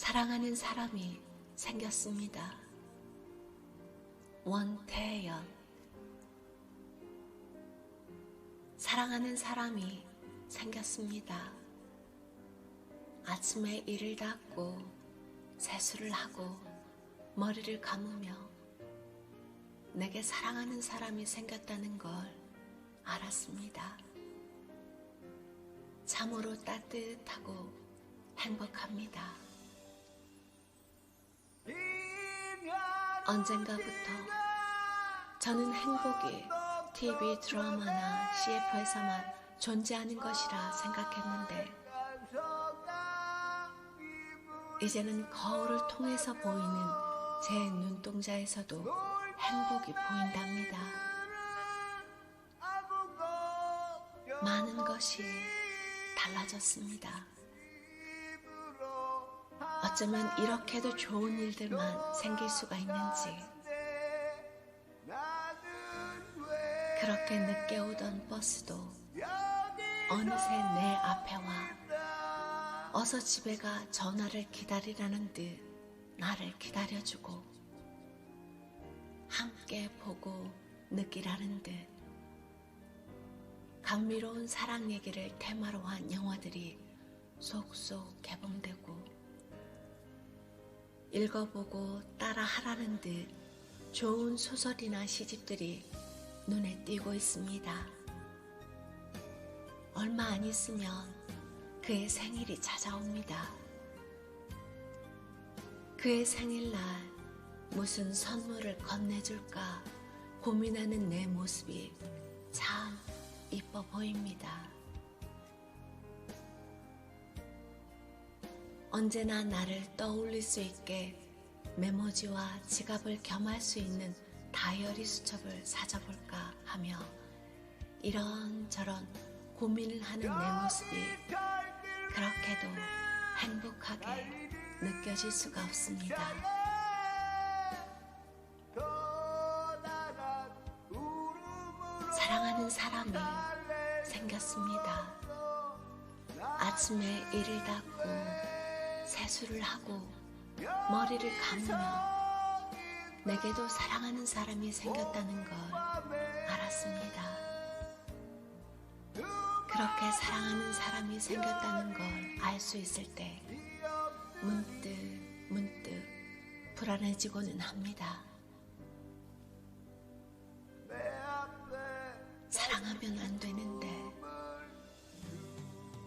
사랑하는 사람이 생겼습니다. 원태연 사랑하는 사람이 생겼습니다. 아침에 이를 닦고 세수를 하고 머리를 감으며 내게 사랑하는 사람이 생겼다는 걸 알았습니다. 참으로 따뜻하고 행복합니다. 언젠가부터 저는 행복이 TV 드라마나 CF에서만 존재하는 것이라 생각했는데 이제는 거울을 통해서 보이는 제 눈동자에서도 행복이 보인답니다. 많은 것이 달라졌습니다. 어쩌면 이렇게도 좋은 일들만 생길 수가 있는지. 그렇게 늦게 오던 버스도 어느새 내 앞에 와 어서 집에 가 전화를 기다리라는 듯 나를 기다려주고 함께 보고 느끼라는 듯 감미로운 사랑 얘기를 테마로 한 영화들이 속속 개봉되고 읽어보고 따라하라는 듯 좋은 소설이나 시집들이 눈에 띄고 있습니다. 얼마 안 있으면 그의 생일이 찾아옵니다. 그의 생일날 무슨 선물을 건네줄까 고민하는 내 모습이 참 이뻐 보입니다. 언제나 나를 떠올릴 수 있게 메모지와 지갑을 겸할 수 있는 다이어리 수첩을 사줘볼까 하며 이런저런 고민을 하는 내 모습이 그렇게도 행복하게 느껴질 수가 없습니다. 사랑하는 사람이 생겼습니다. 아침에 이를 닦고 세수를 하고 머리를 감으며 내게도 사랑하는 사람이 생겼다는 걸 알았습니다. 그렇게 사랑하는 사람이 생겼다는 걸 알 수 있을 때 문득 문득 불안해지고는 합니다. 사랑하면 안 되는데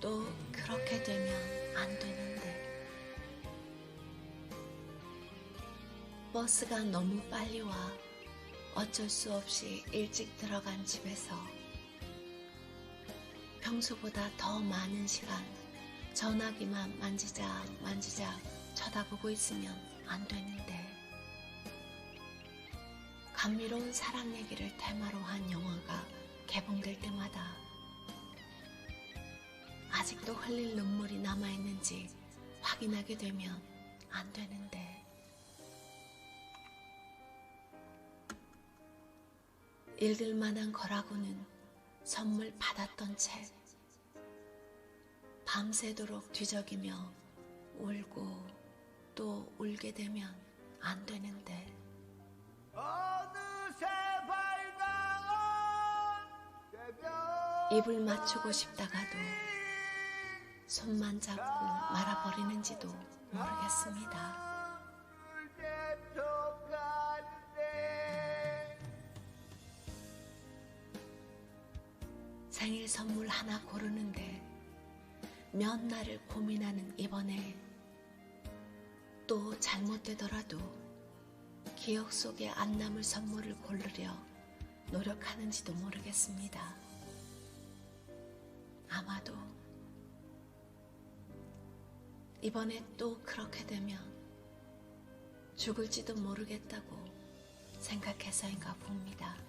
또 그렇게 되면 안 되는 버스가 너무 빨리 와 어쩔 수 없이 일찍 들어간 집에서 평소보다 더 많은 시간 전화기만 만지작 만지작 쳐다보고 있으면 안 되는데 감미로운 사랑 얘기를 테마로 한 영화가 개봉될 때마다 아직도 흘릴 눈물이 남아있는지 확인하게 되면 안 되는데 읽을 만한 거라고는 선물 받았던 책 밤새도록 뒤적이며 울고 또 울게 되면 안 되는데 입을 맞추고 싶다가도 손만 잡고 말아버리는지도 모르겠습니다. 생일 선물 하나 고르는데 몇 날을 고민하는 이번에 또 잘못되더라도 기억 속에 안 남을 선물을 고르려 노력하는지도 모르겠습니다. 아마도 이번에 또 그렇게 되면 죽을지도 모르겠다고 생각해서인가 봅니다.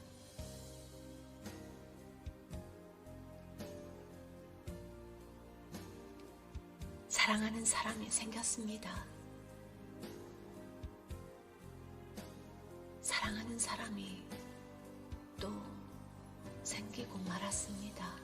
사랑하는 사람이 생겼습니다. 사랑하는 사람이 또 생기고 말았습니다.